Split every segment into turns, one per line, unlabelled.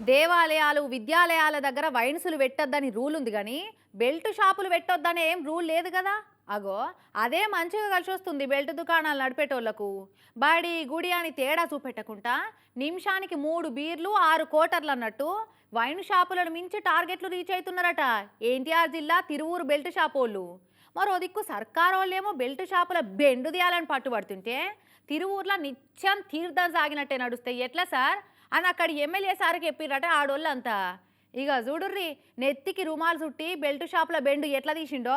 దేవాలయాలు విద్యాలయాల దగ్గర వైన్సులు పెట్టొద్దని రూల్ ఉంది కానీ బెల్ట్ షాపులు పెట్టొద్దని ఏం రూల్ లేదు కదా? అగో అదే మంచిగా కలిసి వస్తుంది బెల్ట్ దుకాణాలు నడిపేటోళ్ళకు బడి గుడి అని తేడా చూపెట్టకుండా నిమిషానికి మూడు బీర్లు ఆరు కోటర్లు అన్నట్టు వైన్ షాపులను మించి టార్గెట్లు రీచ్ అవుతున్నారట ఎన్టీఆర్ జిల్లా తిరువూరు బెల్ట్ షాప్ వాళ్ళు మరో దిక్కు సర్కారు వాళ్ళేమో బెల్ట్ షాపుల బెండు తీయాలని పట్టుబడుతుంటే తిరువూర్లో నిత్యం తీర్థం సాగినట్టే నడుస్తాయి. ఎట్లా సార్? అని అక్కడ ఎమ్మెల్యే సార్కి చెప్పిరట ఆడోళ్ళంతా. ఇక చూడుర్రి నెత్తికి రుమాలు చుట్టి బెల్ట్ షాప్లో బెండు ఎట్లా తీసిండో?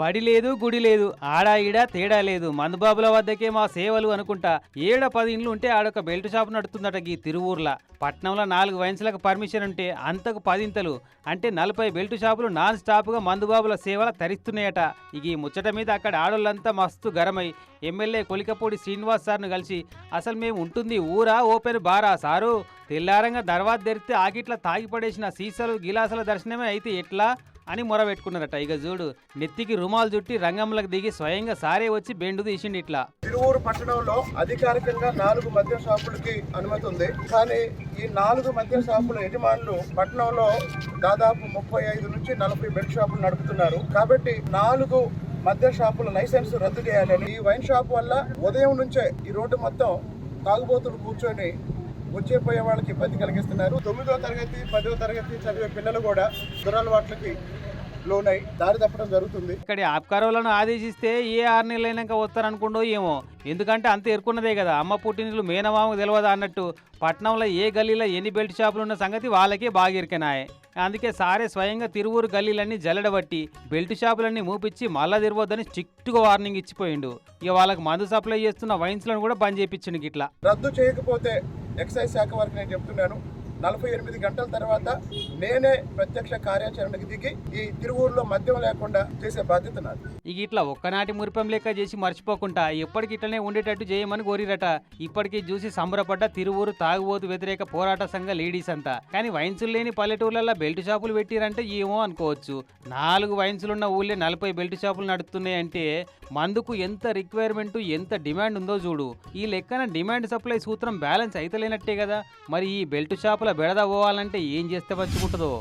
బడి లేదు గుడి లేదు ఆడా ఈడ తేడా లేదు. మందుబాబుల వద్దకే మా సేవలు అనుకుంటా. ఏడ పది ఇండ్లు ఉంటే ఆడొక బెల్ట్ షాప్ నడుతుందట ఈ తిరువూర్ల. పట్నంలో నాలుగు వైన్స్లకు పర్మిషన్ ఉంటే అంతకు పదింతలు అంటే నలభై బెల్ట్ షాపులు నాన్ స్టాప్గా మందుబాబుల సేవల తరిస్తున్నాయట. ఇక ఈ ముచ్చట మీద అక్కడ ఆడోళ్ళంతా మస్తు గరమై ఎమ్మెల్యే కొలికపూడి శ్రీనివాస్ సార్ను కలిసి అసలు మేము ఉంటుంది ఊరా ఓపెన్ బారా సారు? తెల్లారంగా దర్వాజ తెరిస్తే ఆకిట్ల తాగిపడేసిన సీసాలు గిలాసుల దర్శనమే అయితే ఎట్లా? అని మొరబెట్టుకున్నారు టైగర్ ఇక చూడు. నెత్తికి రుమాలు చుట్టి రంగంలోకి దిగి స్వయంగా సారే వచ్చి బెండు తీసిండి ఇట్లా.
తిరువూరు పట్టణంలో అధికారికంగా నాలుగు మద్యం షాపులకి అనుమతి ఉంది. కానీ ఈ నాలుగు మద్య షాపుల యజమానులు పట్టణంలో దాదాపు ముప్పై ఐదు నుంచి నలభై బెడ్ షాపులు నడుపుతున్నారు. కాబట్టి నాలుగు మద్య షాపుల లైసెన్స్ రద్దు చేయాలని ఈ వైన్ షాప్ వల్ల ఉదయం నుంచే ఈ రోడ్డు మొత్తం తాగుబోతులు కూర్చొని వచ్చే పోయే వాళ్ళకి ఇబ్బంది కలిగిస్తున్నారు. తొమ్మిదో తరగతి పదో తరగతి చదివే పిల్లలు కూడా దురలవాట్లకి లోనై దారి తప్పడం జరుగుతుంది.
ఇక్కడ ఆప్కారోలను ఆదేశిస్తే ఏ ఆరు నెలలు అయినాక వస్తారనుకుండో ఏమో. ఎందుకంటే అంత ఎరుకున్నదే కదా. అమ్మ పుట్టినీళ్ళు మేనమామకు తెలియదా అన్నట్టు. పట్నంలో ఏ గల్లీలో ఎన్ని బెల్ట్ షాపులు ఉన్న సంగతి వాళ్ళకే బాగా ఇరికినాయి అందుకే సారే స్వయంగా తిరువూరు గల్లీలన్నీ జల్లడబట్టి బెల్ట్ షాపులన్నీ మూపిచ్చి మళ్ళా తిరగొద్దని స్ట్రిక్ట్గా వార్నింగ్ ఇచ్చిపోయిండు. ఇక వాళ్ళకి మందు సప్లై చేస్తున్న వైన్స్లను కూడా బంద్ చేయించిండు గిట్లా.
రద్దు చేయకపోతే ఎక్సైజ్ శాఖ వారికి నేను చెప్తున్నాను. నలభై ఎనిమిది గంటల తర్వాత నేనే ప్రత్యక్ష కార్యాచరణకు దిగి ఈ తిరువూరులో మద్యం లేకుండా చేసే బాధ్యత నాది.
ఇక ఇట్లా ఒక్కనాటి మురిపం లెక్క చేసి మర్చిపోకుండా ఎప్పటికి ఇట్లనే ఉండేటట్టు చేయమని కోరిరట. ఇప్పటికీ చూసి సంబరపడ్డ తిరువూరు తాగుబోతు వ్యతిరేక పోరాట సంఘ లేడీస్ అంతా. కానీ వైన్సులు లేని పల్లెటూర్లలో బెల్ట్ షాపులు పెట్టిరంటే ఏమో అనుకోవచ్చు. నాలుగు వైన్సులున్న ఊళ్ళే నలభై బెల్ట్ షాపులు నడుస్తున్నాయంటే మందుకు ఎంత రిక్వైర్మెంట్ ఎంత డిమాండ్ ఉందో చూడు. ఈ లెక్కన డిమాండ్ సప్లై సూత్రం బ్యాలెన్స్ అయితలేనట్టే కదా. మరి ఈ బెల్ట్ షాపుల బెడద పోవాలంటే ఏం చేస్తే పచ్చుకుంటుందో